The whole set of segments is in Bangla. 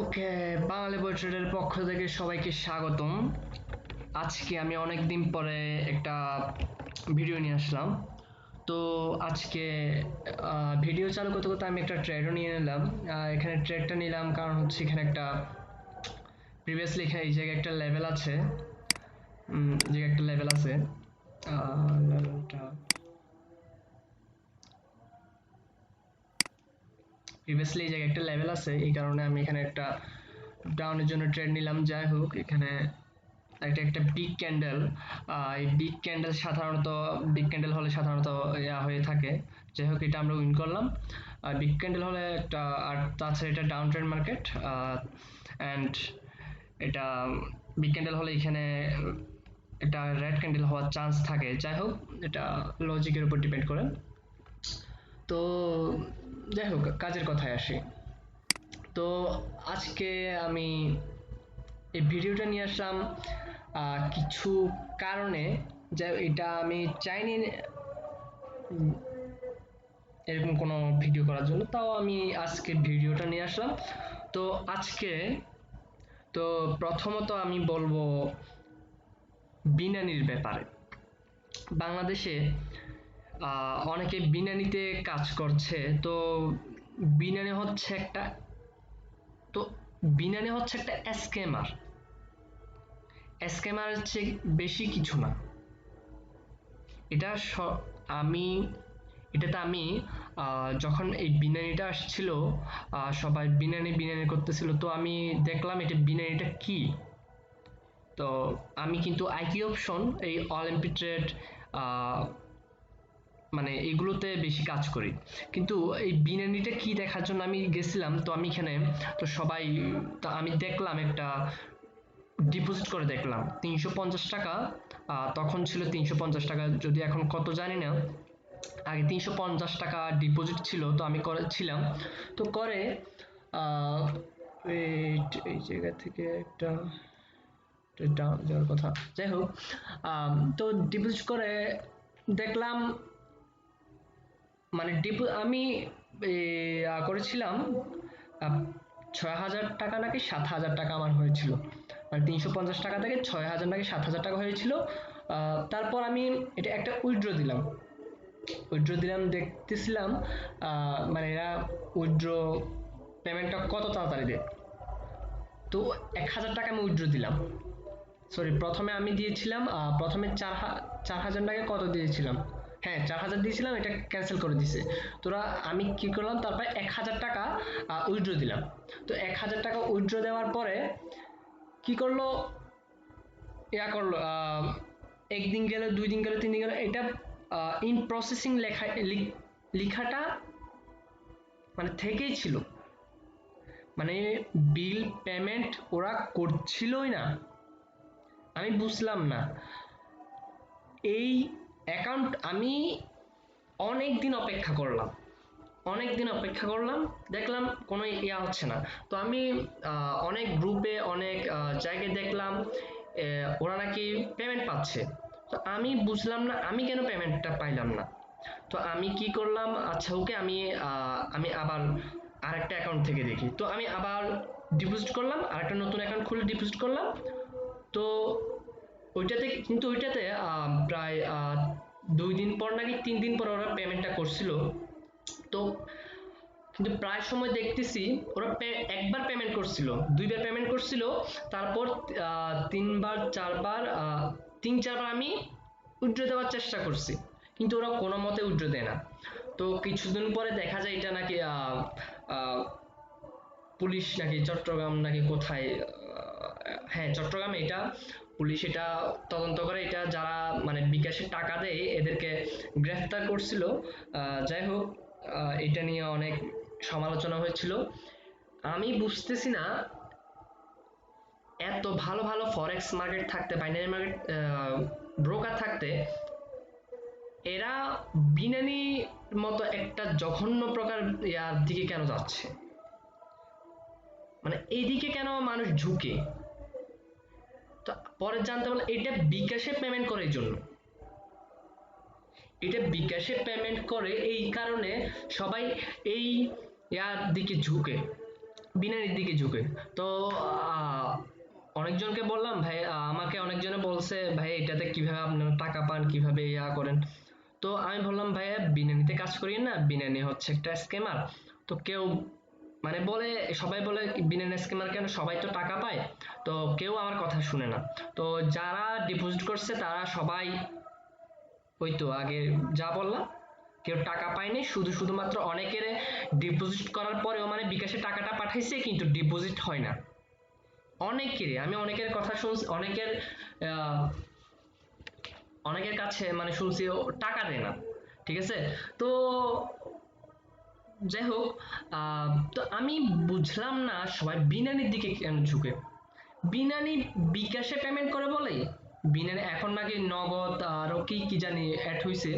ওকে, বাঙালি বই ট্রেডের পক্ষ থেকে সবাইকে স্বাগতম। আজকে আমি অনেক দিন পরে একটা ভিডিও নিয়ে আসলাম। তো আজকে ভিডিও চালু করতে করতে আমি একটা ট্রেডও নিয়ে নিলাম। এখানে ট্রেডটা নিলাম কারণ হচ্ছে এখানে একটা প্রিভিয়াসলি এখানে এই জায়গায় একটা লেভেল আছে। জায়গায় একটা লেভেল আছে লেভেলটা প্রিভিয়াসলি এই জায়গায় একটা লেভেল আছে, এই কারণে আমি এখানে একটা ডাউনের জন্য ট্রেড নিলাম, যাই হোক, এখানে একটা একটা বিগ ক্যান্ডেল এই বিগ ক্যান্ডেল সাধারণত বিগ ক্যান্ডেল হলে সাধারণত ইয়া হয়ে থাকে। যাই হোক, এটা আমরা উইন করলাম। আর বিগ ক্যান্ডেল হলে একটা, আর তাছাড়া এটা ডাউন ট্রেড মার্কেট অ্যান্ড এটা বিগ ক্যান্ডেল হলে এখানে এটা রেড ক্যান্ডেল হওয়ার চান্স থাকে। যাই হোক, এটা লজিকের উপর ডিপেন্ড করে। তো যাই হোক, কাজের কথায় আসি। তো আজকে আমি এই ভিডিওটা নিয়ে আসলাম কিছু কারণে, যে এটা আমি চাইনি এরকম কোনো ভিডিও করার জন্য, তাও আমি আজকে ভিডিওটা নিয়ে আসলাম। তো আজকে, তো প্রথমত আমি বলব বিনানির ব্যাপারে বাংলাদেশে অনেকে বিনানিতে কাজ করছে। তো বিনানি হচ্ছে একটা, তো বিনানি হচ্ছে একটা স্ক্যামার স্ক্যামার হচ্ছে বেশি কিছু না। এটা আমি, এটাতে আমি যখন এই বিনানিটা আসছিল সবাই বিনানি বিনানি করতেছিল, তো আমি দেখলাম এটা বিনানিটা কি? তো আমি কিন্তু আইকি অপশন, এই অলিম্পিক ট্রেড মানে এগুলোতে বেশি কাজ করি। কিন্তু এই বিনানিটা কি দেখার জন্য আমি গেছিলাম, তো আমি এখানে, তো সবাই, তো আমি দেখলাম একটা ডিপোজিট করে দেখলাম, তিনশো পঞ্চাশ টাকা তখন ছিল তিনশো পঞ্চাশ টাকা, যদি এখন কত জানি না, আগে তিনশো পঞ্চাশ টাকা ডিপোজিট ছিল, তো আমি করেছিলাম। তো করে এই জায়গা থেকে একটা যাওয়ার কথা, যাই হোক তো ডিপোজিট করে দেখলাম মানে ডিপো আমি করেছিলাম ছয় হাজার টাকা নাকি সাত হাজার টাকা আমার হয়েছিল। মানে তিনশো পঞ্চাশ টাকা থেকে ছয় হাজার নাকি সাত হাজার টাকা হয়েছিল। তারপর আমি এটা একটা উইথড্র দিলাম। উইথড্র দিলাম, দেখতেছিলাম মানে এরা উইথড্র পেমেন্টটা কত তাড়াতাড়ি দেয়। তো এক হাজার টাকা আমি উইথড্র দিলাম। সরি প্রথমে আমি দিয়েছিলাম প্রথমে চার চার হাজার টাকা কত দিয়েছিলাম? হ্যাঁ চার হাজার দিয়েছিলাম, এটা ক্যান্সেল করে দিছে। তোরা, আমি কি করলাম, তারপর এক হাজার টাকা উইথড্র দিলাম। তো এক হাজার টাকা উইথড্র দেওয়ার পরে কি করল? ইয়া করল একদিন গেল, দুই দিন গেল, তিন দিন গেল, এটা ইন প্রসেসিং লেখা লেখাটা মানে থেকেই ছিল। মানে বিল পেমেন্ট ওরা করছিলই না। আমি বুঝলাম না। এই অ্যাকাউন্ট আমি অনেক দিন অপেক্ষা করলাম। অনেক দিন অপেক্ষা করলাম, দেখলাম কোনো ইয়া হচ্ছে না। তো আমি অনেক গ্রুপে অনেক জায়গায় দেখলাম ওরা নাকি পেমেন্ট পাচ্ছে। তো আমি বুঝলাম না, আমি কেন পেমেন্টটা পাইলাম না? তো আমি কি করলাম আচ্ছা ওকে আমি আমি আবার আরেকটা অ্যাকাউন্ট থেকে দেখি। তো আমি আবার ডিপোজিট করলাম, আরেকটা নতুন অ্যাকাউন্ট খুলে ডিপোজিট করলাম। তো ওইটাতে কিন্তু ওইটাতে প্রায় দুই দিন পর নাকি তিন দিন পর ওরা পেমেন্টটা করছিল। তো কিন্তু প্রায় সময় দেখতেছি ওরা একবার পেমেন্ট করছিল, দুইবার পেমেন্ট করছিল, তারপর তিনবার, চারবার তিন, চারবার আমি উইথড্র দেওয়ার চেষ্টা করছি, কিন্তু ওরা কোনো মতে উইথড্র দেয় না। তো কিছুদিন পরে দেখা যায় এটা নাকি পুলিশ নাকি চট্টগ্রাম নাকি কোথায় হ্যাঁ চট্টগ্রামে এটা পুলিশ এটা তদন্ত করে, এটা যারা মানে বিকাশে টাকা দেয়, এদেরকে গ্রেফতার করছিল। যাই হোক এটা নিয়ে অনেক সমালোচনা হয়েছিল। আমি বুঝতেছি না, এত ভালো ভালো ফরেক্স মার্কেট থাকতে বাইনারি মার্কেট ব্রোকার থাকতে, এরা বিনানি মতো একটা জঘন্য প্রকার ইয়ার দিকে কেন যাচ্ছে? মানে এইদিকে কেন মানুষ ঝুঁকে? তো পরে জানতে পারলাম এটা বিকাশে পেমেন্ট করে এই জন্য এটা বিকাশে পেমেন্ট করে এই কারণে সবাই এই ইয়ার দিকে ঝুঁকে, বিনানির দিকে ঝুঁকে। তো অনেকজনকে বললাম, ভাই, আমাকে অনেকজনে বলছে, ভাই, এটাতে কীভাবে আপনারা টাকা পান, কীভাবে ইয়া করেন? তো আমি বললাম, ভাইয়া, বিনানিতে কাজ করি না, বিনানি হচ্ছে একটা স্কেমার তো কেউ মানে বলে, সবাই বলে বিনানি স্কেমার কেন? সবাই তো টাকা পায়। তো কেউ আমার কথা শুনে না। তো যারা ডিপোজিট করছে, তারা সবাই, ওই তো আগে যা বললাম, কেউ টাকা পায়নি, শুধু শুধুমাত্র অনেকের ডিপোজিট করার পরেও মানে বিকাশে টাকাটা পাঠাইছে, কিন্তু ডিপোজিট হয় না। অনেকের আমি অনেকের কথা শুনছি, অনেকের অনেকের কাছে মানে শুনছি টাকা দেয় না। ঠিক আছে? তো যাই হোক তো আমি বুঝলাম না সবাই বিনানির দিকে কেন ঝুঁকে? বিনানি বিকাশে পেমেন্ট করে বলে? বিনানি এখন নাকি নগদ আরও কি কি জানি অ্যাড হয়েছে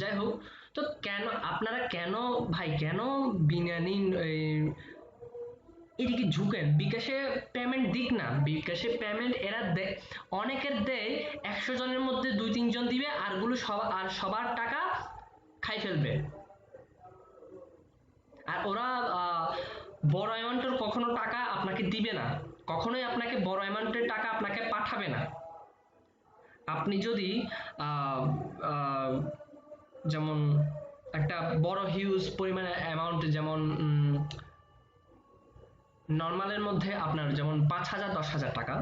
যাই হোক তো কেন, আপনারা কেন, ভাই, কেন বিনানি এদিকে ঝুঁকেন? বিকাশে পেমেন্ট দিক না। বিকাশে পেমেন্ট এরা দেয়। অনেকের দেয়, একশো জনের মধ্যে দুই, তিনজন দিবে আরগুলো সব, আর সবার টাকা খাই ফেলবে। আর ওরা বড় অ্যামাউন্টের কখনো টাকা আপনাকে দিবে না। কখনোই আপনাকে বড় অ্যামাউন্টের টাকা আপনাকে পাঠাবে না। আপনি যদি যেমন একটা বড় হিউজ পরিমাণে অ্যামাউন্ট যেমন নর্মালের মধ্যে আপনার যেমন পাঁচ হাজার, দশ হাজার টাকা,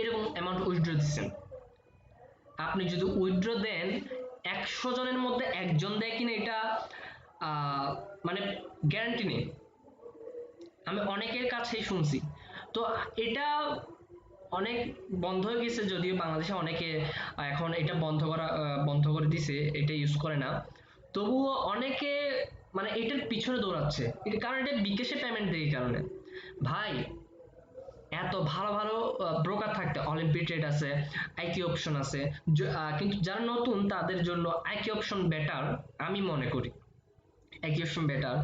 এরকম অ্যামাউন্ট উইথড্র দিচ্ছেন। আপনি যদি উইথড্র দেন, একশো জনের মধ্যে একজন দেয় কিনা এটা মানে গ্যারান্টি নেই। আমি অনেকের কাছেই শুনছি। তো এটা অনেক বন্ধ হয়ে গেছে যদিও বাংলাদেশে অনেকে এখন এটা বন্ধ করা বন্ধ করে দিছে, এটা ইউজ করে না। তবুও অনেকে মানে এটার পিছনে দৌড়াচ্ছে। কারণ এটা বিকাশে পেমেন্ট দেয় কারণে। ভাই, এত ভালো ভালো ব্রোকার থাকতে অলিম্পিক ট্রেড আছে আইকি অপশন আছে কিন্তু যারা নতুন তাদের জন্য আইকি অপশন বেটার আমি মনে করি। আইকি অপশন বেটার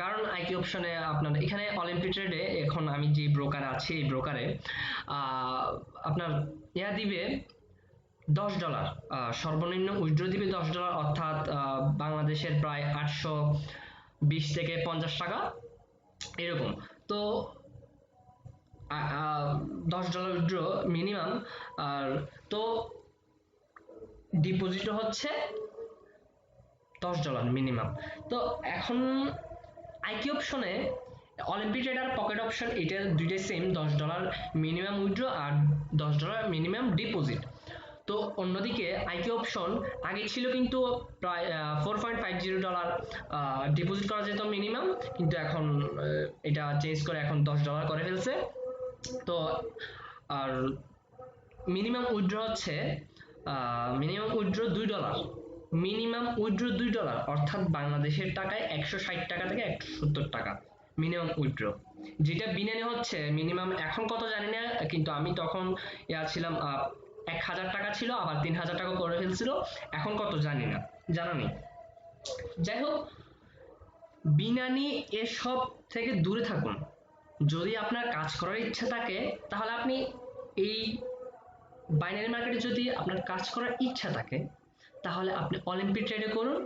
কারণ আইকি অপশনে আপনার, এখানে অলিম্পিক ট্রেডে এখন আমি যে ব্রোকার আছি, এই ব্রোকারে আপনার ইয়া দিবে দশ ডলার সর্বনিম্ন উইথড্র দিবে দশ ডলার অর্থাৎ বাংলাদেশের প্রায় আটশো বিশ থেকে পঞ্চাশ টাকা, এরকম। তো দশ ডলার উইথড্র মিনিমাম আর, তো ডিপোজিট হচ্ছে দশ ডলার মিনিমাম তো এখন আইকি অপশনে অলিম্পিক ট্রেডার পকেট অপশন এটা দুইটাই সেম দশ ডলার মিনিমাম উইথড্র আর দশ ডলার মিনিমাম ডিপোজিট তো অন্যদিকে আইকি অপশন আগে ছিল কিন্তু প্রায় four point five zero dollar deposit করা যেত মিনিমাম কিন্তু এখন এটা চেঞ্জ করে এখন দশ ডলার করে ফেলছে। তো আর মিনিমাম উইথড্র হচ্ছে মিনিমাম উইথড্র দুই ডলার মিনিমাম উইথড্র দুই ডলার, অর্থাৎ বাংলাদেশের টাকায় একশো ষাট টাকা থেকে একশো সত্তর টাকা, মিনিমাম উইথড্র। যেটা বিনানি হচ্ছে, মিনিমাম এখন কত জানি না, কিন্তু আমি তখন ইয়া ছিলাম এক হাজার টাকা ছিল, আবার তিন হাজার টাকা করে ফেলছিল, এখন কত জানি না, জানা নেই যাই হোক বিনানি এসব থেকে দূরে থাকুন। যদি আপনার কাজ করার ইচ্ছা থাকে, তাহলে আপনি এই বাইনারি মার্কেটে যদি আপনার কাজ করার ইচ্ছা থাকে তাহলে আপনি অলিম্পিক ট্রেডে করুন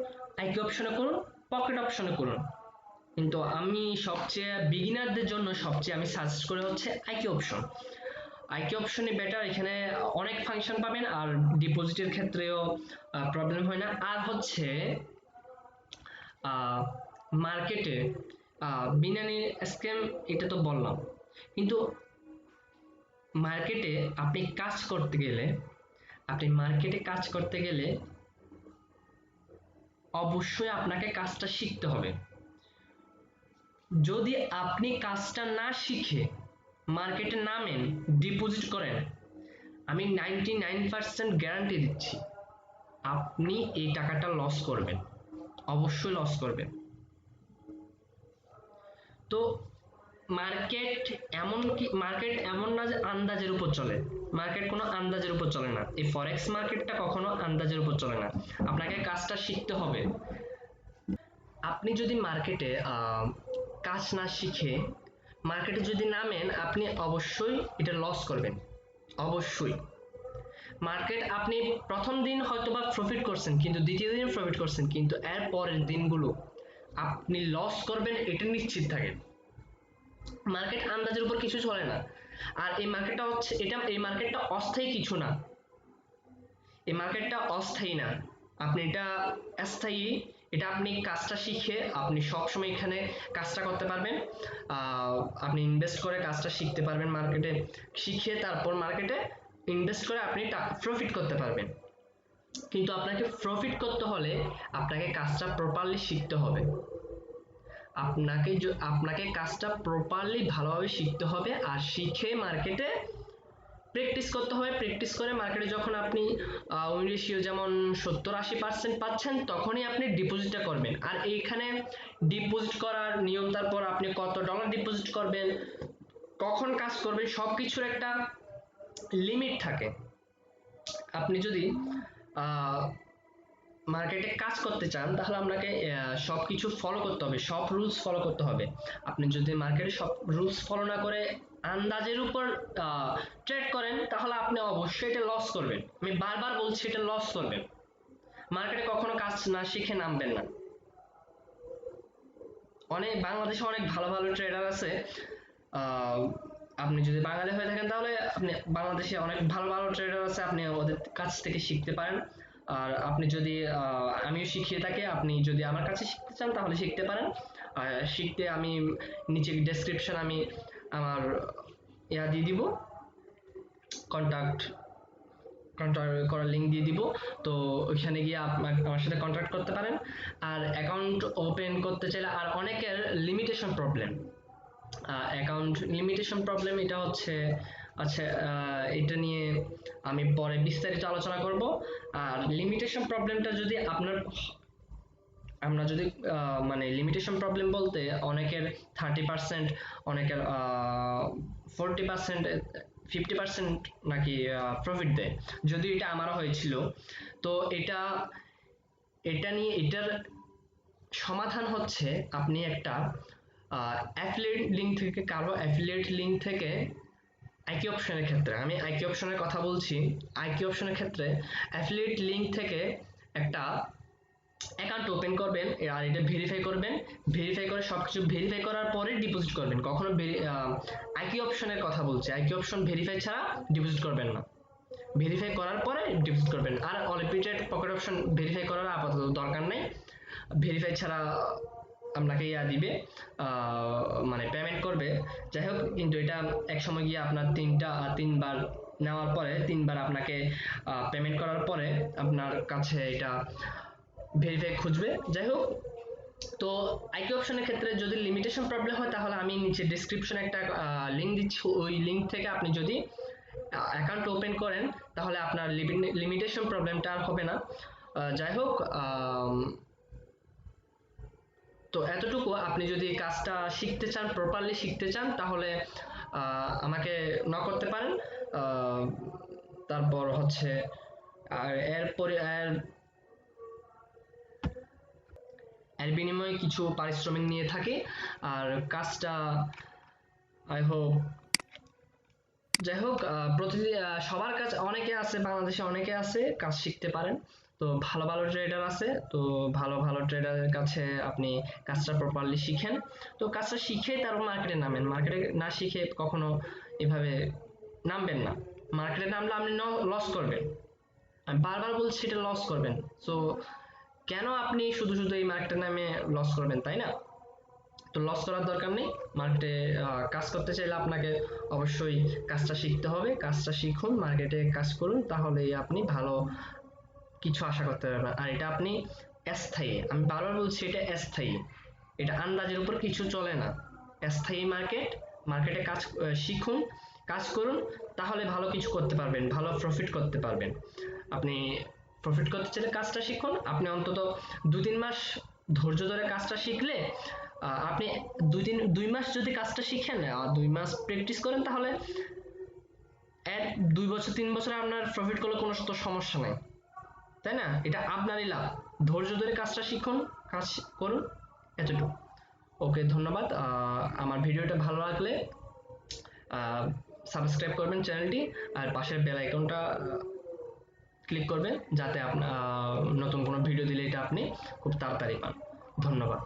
আইকি অপশনে করুন পকেট অপশনে করুন। কিন্তু আমি সবচেয়ে বিগিনারদের জন্য সবচেয়ে আমি সাজেস্ট করে হচ্ছে আইকি অপশন আইকি অপশনে বেটার এখানে অনেক ফাংশন পাবেন, আর ডিপোজিটের ক্ষেত্রেও প্রবলেম হয় না। আর হচ্ছে মার্কেটে বিনানি স্ক্যাম এটা তো বললাম। কিন্তু মার্কেটে আপনি কাজ করতে গেলে, আপনি মার্কেটে কাজ করতে গেলে অবশ্যই আপনাকে কাজটা শিখতে হবে। যদি আপনি কাজটা না শিখে মার্কেটে নামেন ডিপোজিট করেন, আমি নাইনটি নাইন পার্সেন্ট গ্যারান্টি দিচ্ছি, আপনি এই টাকাটা লস করবেন। অবশ্যই লস করবেন। তো মার্কেট এমন কি মার্কেট এমন না যে আন্দাজের উপর চলে। মার্কেট কোনো আন্দাজের উপর চলে না। এই ফরেক্স মার্কেটটা কখনো আন্দাজের উপর চলে না। আপনাকে কাজটা শিখতে হবে। আপনি যদি মার্কেটে কাজ না শিখে মার্কেটে যদি নামেন, আপনি অবশ্যই এটা লস করবেন। অবশ্যই। মার্কেট আপনি প্রথম দিন হয়তো বা প্রফিট করছেন, কিন্তু দ্বিতীয় দিন প্রফিট করছেন, কিন্তু এর পরের দিনগুলো আপনি লস করবেন, এটা নিশ্চিত থাকেন। মার্কেট আন্দাজের উপর কিছু চলে না। আর এই মার্কেটটা হচ্ছে, এটা, এই মার্কেটটা অস্থায়ী কিছু না। এই মার্কেটটা অস্থায়ী না। আপনি এটা স্থায়ী, এটা আপনি কাজটা শিখে আপনি সবসময় এখানে কাজটা করতে পারবেন। আপনি ইনভেস্ট করে কাজটা শিখতে পারবেন মার্কেটে শিখে তারপর মার্কেটে ইনভেস্ট করে আপনি প্রফিট করতে পারবেন। কিন্তু আপনাকে প্রফিট করতে হলে আপনাকে কাজটা প্রপারলি শিখতে হবে। আপনাকে আপনাকে কাজটা প্রপারলি ভালোভাবে শিখতে হবে আর শিখে মার্কেটে প্র্যাকটিস করতে হবে। প্র্যাকটিস করে মার্কেটে যখন আপনি উইন যেমন সত্তর আশি পার্সেন্ট পাচ্ছেন, তখনই আপনি ডিপোজিটটা করবেন। আর এইখানে ডিপোজিট করার নিয়ম তারপর আপনি কত ডলার ডিপোজিট করবেন, কখন কাজ করবেন সব কিছুর একটা লিমিট থাকে। আপনি যদি মার্কেটে কাজ করতে চান তাহলে আপনাকে আহ, সবকিছু ফলো করতে হবে সব রুলস ফলো করতে হবে। আপনি যদি মার্কেটে সব রুলস ফলো না করে আন্দাজের উপর ট্রেড করেন তাহলে আপনি অবশ্যই এটা লস করবেন। আমি বারবার বলছি এটা লস করবেন। মার্কেটে কখনো কাজ না শিখে নামবেন না। অনেক বাংলাদেশে অনেক ভালো ভালো ট্রেডার আছে। আপনি যদি বাঙালি হয়ে থাকেন তাহলে আপনি বাংলাদেশে অনেক ভালো ভালো ট্রেডার আছে আপনি ওদের কাছ থেকে শিখতে পারেন। আর আপনি যদি আমিও শিখিয়ে থাকি, আপনি যদি আমার কাছে শিখতে চান, তাহলে শিখতে পারেন। আর শিখতে আমি নিচে ডেসক্রিপশন আমি আমার ইয়া দিয়ে দিব কন্ট্যাক্ট কন্ট্যাক্ট করার লিঙ্ক দিয়ে দিব। তো ওইখানে গিয়ে আমার সাথে কন্ট্যাক্ট করতে পারেন। আর অ্যাকাউন্ট ওপেন করতে চাইলে, আর অনেকের limitation problem account limitation problem এটা হচ্ছে আচ্ছা এটা নিয়ে আমি পরে বিস্তারিত আলোচনা করব। আর লিমিটেশন প্রবলেমটা যদি আপনার, আমরা যদি মানে লিমিটেশন প্রবলেম বলতে অনেকের থার্টি পার্সেন্ট অনেকের ফোরটি পার্সেন্ট ফিফটি পার্সেন্ট নাকি প্রফিট দেয়। যদি এটা আমারও হয়েছিল, তো এটা এটা নিয়ে, এটার সমাধান হচ্ছে আপনি একটা অ্যাফিলিয়েট লিঙ্ক থেকে, কারও অ্যাফিলিয়েট লিঙ্ক থেকে আইকি অপশনের ক্ষেত্রে। আমি আইকি অপশনের কথা বলছি। আইকি অপশনের ক্ষেত্রে অ্যাফিলিয়েট লিঙ্ক থেকে একটা অ্যাকাউন্ট ওপেন করবেন আর এটা ভেরিফাই করবেন। ভেরিফাই করে সব কিছু ভেরিফাই করার পরে ডিপোজিট করবেন। কখনো আইকি অপশনের কথা বলছি। আইকি অপশন ভেরিফাই ছাড়া ডিপোজিট করবেন না। ভেরিফাই করার পরে ডিপোজিট করবেন। আর অলিপিটেড পকেট অপশন ভেরিফাই করার আপাতত দরকার নেই। ভেরিফাই ছাড়া আপনাকে ইয়া দিবে মানে পেমেন্ট করবে। যাই হোক, কিন্তু এটা এক সময় গিয়ে আপনার তিনটা তিনবার নেওয়ার পরে, তিনবার আপনাকে পেমেন্ট করার পরে আপনার কাছে এটা ভেরিফাই খুঁজবে। যাই হোক, তো আইকি অপশনের ক্ষেত্রে যদি লিমিটেশন প্রবলেম হয়, তাহলে আমি নিচে ডেসক্রিপশনে একটা লিঙ্ক দিচ্ছি। ওই লিঙ্ক থেকে আপনি যদি অ্যাকাউন্ট ওপেন করেন, তাহলে আপনার লিমিটেশন প্রবলেমটা আর হবে না। যাই হোক তো এতটুকু আপনি যদি কাজটা শিখতে চান প্রপারলি শিখতে চান, তাহলে আমাকে ন করতে পারেন। তারপর হচ্ছে, আর এরপরে এর এর বিনিময়ে কিছু পারিশ্রমিক নিয়ে থাকে। আর কাজটা আই হোপ যাই হোক প্রতিদিন সবার কাজ অনেকে আছে, বাংলাদেশে অনেকে আছে, কাজ শিখতে পারেন। তো ভালো ভালো ট্রেডার আছে, তো ভালো ভালো ট্রেডারের কাছে আপনি কাজটা প্রপারলি শিখেন। তো কাজটা শিখে তারপর মার্কেটে নামেন। মার্কেটে না শিখে কখনো এভাবে নামবেন না। মার্কেটে নামলে আপনি লস করবেন। আমি বারবার বলছি এটা লস করবেন। সো কেন আপনি শুধু শুধু এই মার্কেটে নামে লস করবেন, তাই না? তো লস করার দরকার নেই। মার্কেটে কাজ করতে চাইলে আপনাকে অবশ্যই কাজটা শিখতে হবে। কাজটা শিখুন মার্কেটে কাজ করুন, তাহলেই আপনি ভালো কিছু আশা করতে পারবেন না। আর এটা আপনি অস্থায়ী, আমি বারবার বলছি এটা অস্থায়ী। এটা আন্দাজের উপর কিছু চলে না। স্থায়ী মার্কেট মার্কেটে কাজ শিখুন, কাজ করুন, তাহলে ভালো কিছু করতে পারবেন, ভালো প্রফিট করতে পারবেন। আপনি প্রফিট করতে চাইলে কাজটা শিখুন। আপনি অন্তত দু তিন মাস ধৈর্য ধরে কাজটা শিখলে আপনি দুই দিন দুই মাস যদি কাজটা শিখেন দুই মাস প্র্যাকটিস করেন, তাহলে এক, দুই বছর, তিন বছরে আপনার প্রফিট করলে কোনো তো সমস্যা নাই। তাই না? এটা আপনারই লাভ। ধৈর্য ধরে কাজটা শিখুন, কাজ করুন, এতটুকু। ওকে, ধন্যবাদ। আমার ভিডিওটা ভালো লাগলে সাবস্ক্রাইব করবেন চ্যানেলটি, আর পাশের বেল আইকনটা ক্লিক করবেন, যাতে আপনার নতুন কোনো ভিডিও দিলে এটা আপনি খুব তাড়াতাড়ি পান। ধন্যবাদ।